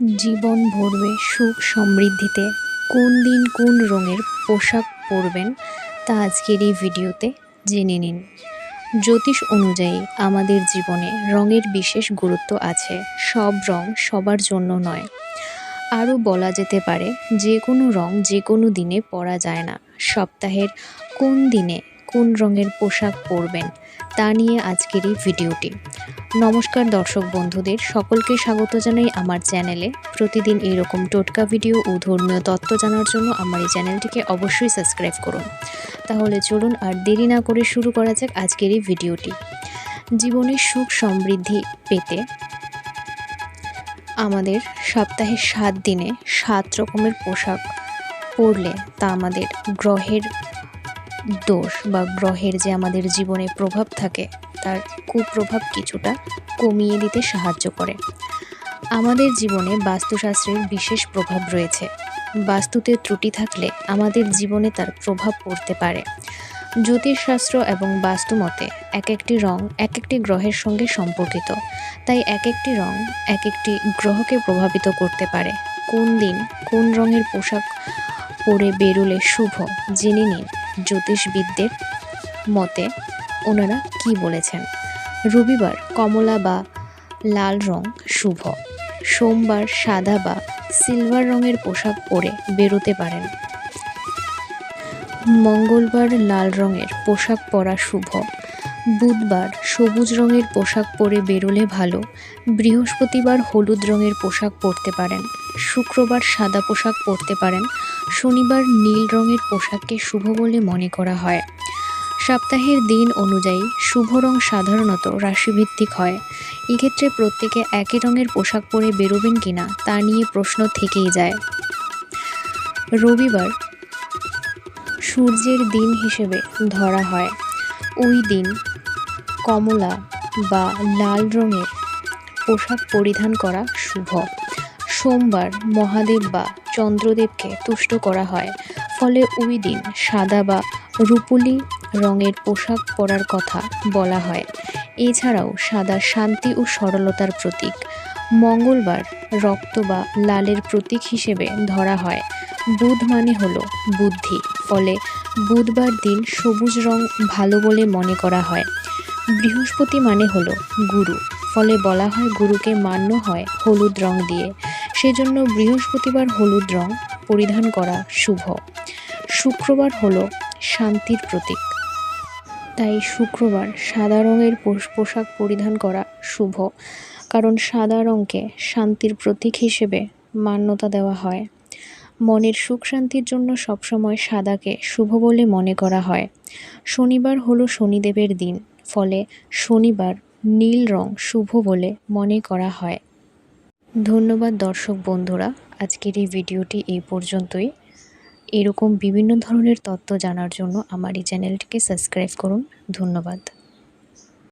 জীবন ভরবে সুখ সমৃদ্ধিতে। কোন দিন কোন রঙের পোশাক পরবেন তা আজকের এই ভিডিওতে জেনে নিন। জ্যোতিষ অনুযায়ী আমাদের জীবনে রঙের বিশেষ গুরুত্ব আছে। সব রং সবার জন্য নয়। আরও বলা যেতে পারে, যে কোনো রং যে কোনো দিনে পরা যায় না। সপ্তাহের কোন দিনে কোন রঙের পোশাক পরবেন তা নিয়ে আজকের এই ভিডিওটি। নমস্কার দর্শক বন্ধুদের, সকলকে স্বাগত জানাই আমার চ্যানেলে। প্রতিদিন এরকম টোটকা ভিডিও ও ধর্মীয় তত্ত্ব জানার জন্য আমার এই চ্যানেলটিকে অবশ্যই সাবস্ক্রাইব করুন। তাহলে চলুন আর দেরি না করে শুরু করা যাক আজকের এই ভিডিওটি। জীবনে সুখ সমৃদ্ধি পেতে আমাদের সপ্তাহে সাত দিনে সাত রকমের পোশাক পরলে তা আমাদের গ্রহের দোষ বা গ্রহের যে আমাদের জীবনে প্রভাব থাকে তার কুপ্রভাব কিছুটা কমিয়ে দিতে সাহায্য করে। আমাদের জীবনে বাস্তুশাস্ত্রের বিশেষ প্রভাব রয়েছে। বাস্তুতে ত্রুটি থাকলে আমাদের জীবনে তার প্রভাব পড়তে পারে। জ্যোতিষশাস্ত্র এবং বাস্তুমতে এক একটি রং এক একটি গ্রহের সঙ্গে সম্পর্কিত। তাই এক একটি রং এক একটি গ্রহকে প্রভাবিত করতে পারে। কোন দিন কোন রঙের পোশাক পরে বেরোলে শুভ, জেনে নিন জ্যোতিষবিদদের মতে ওনারা কি বলেছেন? রবিবার কমলা বা লাল রং শুভ। সোমবার সাদা বা সিলভার রঙের পোশাক পরে বেরোতে পারেন। মঙ্গলবার লাল রঙের পোশাক পরা শুভ। বুধবার সবুজ রঙের পোশাক পরে বেরোলে ভালো। বৃহস্পতিবার হলুদ রঙের পোশাক পরতে পারেন। শুক্রবার সাদা পোশাক পরতে পারেন। শনিবার নীল রঙের পোশাককে শুভ বলে মনে করা হয়। সপ্তাহের দিন অনুযায়ী শুভ রং সাধারণত রাশিভিত্তিক হয়। এক্ষেত্রে প্রত্যেকে একই রঙের পোশাক পরে বেরোবেন কিনা তা নিয়ে প্রশ্ন থেকেই যায়। রবিবার সূর্যের দিন হিসেবে ধরা হয়। ওই দিন কমলা বা লাল রঙের পোশাক পরিধান করা শুভ। সোমবার মহাদেব বা চন্দ্রদেবকে তুষ্ট করা হয়। ফলে ওই দিন সাদা বা রূপুলি রঙের পোশাক পরার কথা বলা হয়। এছাড়াও সাদা শান্তি ও সরলতার প্রতীক। মঙ্গলবার রক্ত বা লালের প্রতীক হিসেবে ধরা হয়। বুধ মানে হলো বুদ্ধি। ফলে বুধবার দিন সবুজ রং ভালো বলে মনে করা হয়। বৃহস্পতি মানে হলো গুরু। ফলে বলা হয় গুরুকে মান্য হয় হলুদ রং দিয়ে। সেজন্য বৃহস্পতিবার হলুদ রং পরিধান করা শুভ। শুক্রবার হলো শান্তির প্রতীক। তাই শুক্রবার সাদা রঙের পোশাক পরিধান করা শুভ। কারণ সাদা রঙকে শান্তির প্রতীক হিসেবে মান্যতা দেওয়া হয়। মনের সুখ শান্তির জন্য সবসময় সাদাকে শুভ বলে মনে করা হয়। শনিবার হলো শনিদেবের দিন, ফলে শনিবার নীল রং শুভ বলে মনে করা হয়। ধন্যবাদ দর্শক বন্ধুরা, আজকের এই ভিডিওটি এই পর্যন্তই। এরকম বিভিন্ন ধরনের তথ্য জানার জন্য আমার এই চ্যানেলটিকে সাবস্ক্রাইব করুন। ধন্যবাদ।